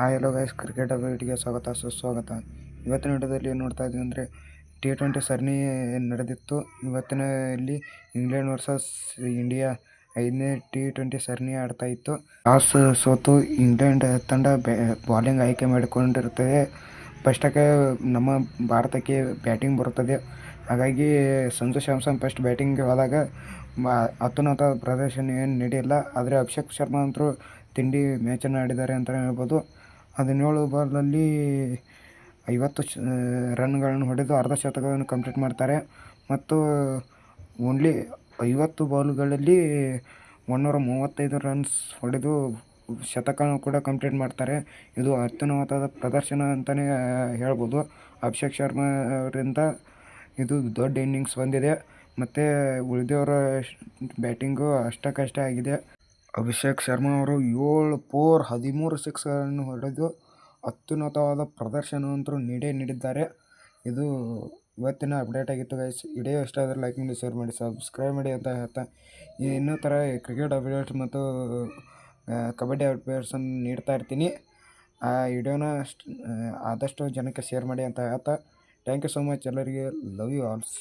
Hi hello guys cricket ಅಪ್ಡೇಟ್ಗೆ ಸ್ವಾಗತ, ಸುಸ್ವಾಗತ. ಇವತ್ತಿನ ವಿಡಿಯೋದಲ್ಲಿ ಏನು ನೋಡ್ತಾ ಇದ್ದೀವಿ ಅಂದರೆ ಟಿ ಟ್ವೆಂಟಿ ಸರಣಿ ನಡೆದಿತ್ತು. ಇವತ್ತಿನ ಇಲ್ಲಿ ಇಂಗ್ಲೆಂಡ್ ವರ್ಸಸ್ ಇಂಡಿಯಾ ಐದನೇ ಟಿ ಟ್ವೆಂಟಿ ಸರಣಿ ಆಡ್ತಾ ಇತ್ತು. ಟಾಸ್ ಸೋತು ಇಂಗ್ಲೆಂಡ್ ತಂಡ ಬಾಲಿಂಗ್ ಆಯ್ಕೆ ಮಾಡಿಕೊಂಡಿರುತ್ತದೆ. ಫಸ್ಟಕ್ಕೆ ನಮ್ಮ ಭಾರತಕ್ಕೆ ಬ್ಯಾಟಿಂಗ್ ಬರುತ್ತದೆ. ಹಾಗಾಗಿ ಸಂಜು ಸ್ಯಾಮ್ಸನ್ ಫಸ್ಟ್ ಬ್ಯಾಟಿಂಗ್ಗೆ ಹೋದಾಗ ಅತ್ಯುನ್ನತ ಪ್ರದರ್ಶನ ಏನು ನಡೆಯಲ್ಲ ಆದರೆ ಅಭಿಷೇಕ್ ಶರ್ಮಾ ಅಂತರೂ ತಿಂಡಿ ಮ್ಯಾಚನ್ನು ಆಡಿದ್ದಾರೆ ಅಂತಲೇ ಹೇಳ್ಬೋದು. ಹದಿನೇಳು ಬಾಲಲ್ಲಿ ಐವತ್ತು ಶ ರನ್ಗಳನ್ನು ಹೊಡೆದು ಅರ್ಧ ಶತಕವನ್ನು ಕಂಪ್ಲೀಟ್ ಮಾಡ್ತಾರೆ. ಮತ್ತು ಓನ್ಲಿ ಐವತ್ತು ಬಾಲುಗಳಲ್ಲಿ ಒನ್ನೂರ ಮೂವತ್ತೈದು ರನ್ಸ್ ಹೊಡೆದು ಶತಕನೂ ಕೂಡ ಕಂಪ್ಲೀಟ್ ಮಾಡ್ತಾರೆ. ಇದು ಅತ್ಯುನ್ನತವಾದ ಪ್ರದರ್ಶನ ಅಂತಲೇ ಹೇಳ್ಬೋದು. ಅಭಿಷೇಕ್ ಶರ್ಮಾ ಅವರಿಂದ ಇದು ದೊಡ್ಡ ಇನ್ನಿಂಗ್ಸ್ ಬಂದಿದೆ. ಮತ್ತು ಉಳಿದವರ ಬ್ಯಾಟಿಂಗು ಅಷ್ಟಕ್ಕಷ್ಟೇ ಆಗಿದೆ. ಅಭಿಷೇಕ್ ಶರ್ಮಾ ಅವರು ಏಳು ಪೋರ್ ಹದಿಮೂರು ಸಿಕ್ಸ್ಗಳನ್ನು ಹೊಡೆದು ಅತ್ಯುನ್ನತವಾದ ಪ್ರದರ್ಶನವಂತರೂ ನೀಡೇ ನೀಡಿದ್ದಾರೆ. ಇದು ಇವತ್ತಿನ ಅಪ್ಡೇಟ್ ಆಗಿತ್ತು ಗೈಸ್ ವಿಡಿಯೋ ಇಷ್ಟ ಆದರೆ ಲೈಕ್ ಮಾಡಿ ಶೇರ್ ಮಾಡಿ ಸಬ್ಸ್ಕ್ರೈಬ್ ಮಾಡಿ ಅಂತ ಹೇಳ್ತಾ. ಇನ್ನೂ ಥರ ಕ್ರಿಕೆಟ್ ಅಪ್ಡೇಟ್ಸ್ ಮತ್ತು ಕಬಡ್ಡಿ ಅಪ್ಡೇಟ್ಸನ್ನು ನೀಡ್ತಾ ಇರ್ತೀನಿ. ಆ ವಿಡಿಯೋನ ಆದಷ್ಟು ಜನಕ್ಕೆ ಶೇರ್ ಮಾಡಿ ಅಂತ ಹೇಳ್ತಾ. ಥ್ಯಾಂಕ್ ಯು ಸೊ ಮಚ್ ಎಲ್ಲರಿಗೆ ಲವ್ ಯು ಆಲ್ಸ್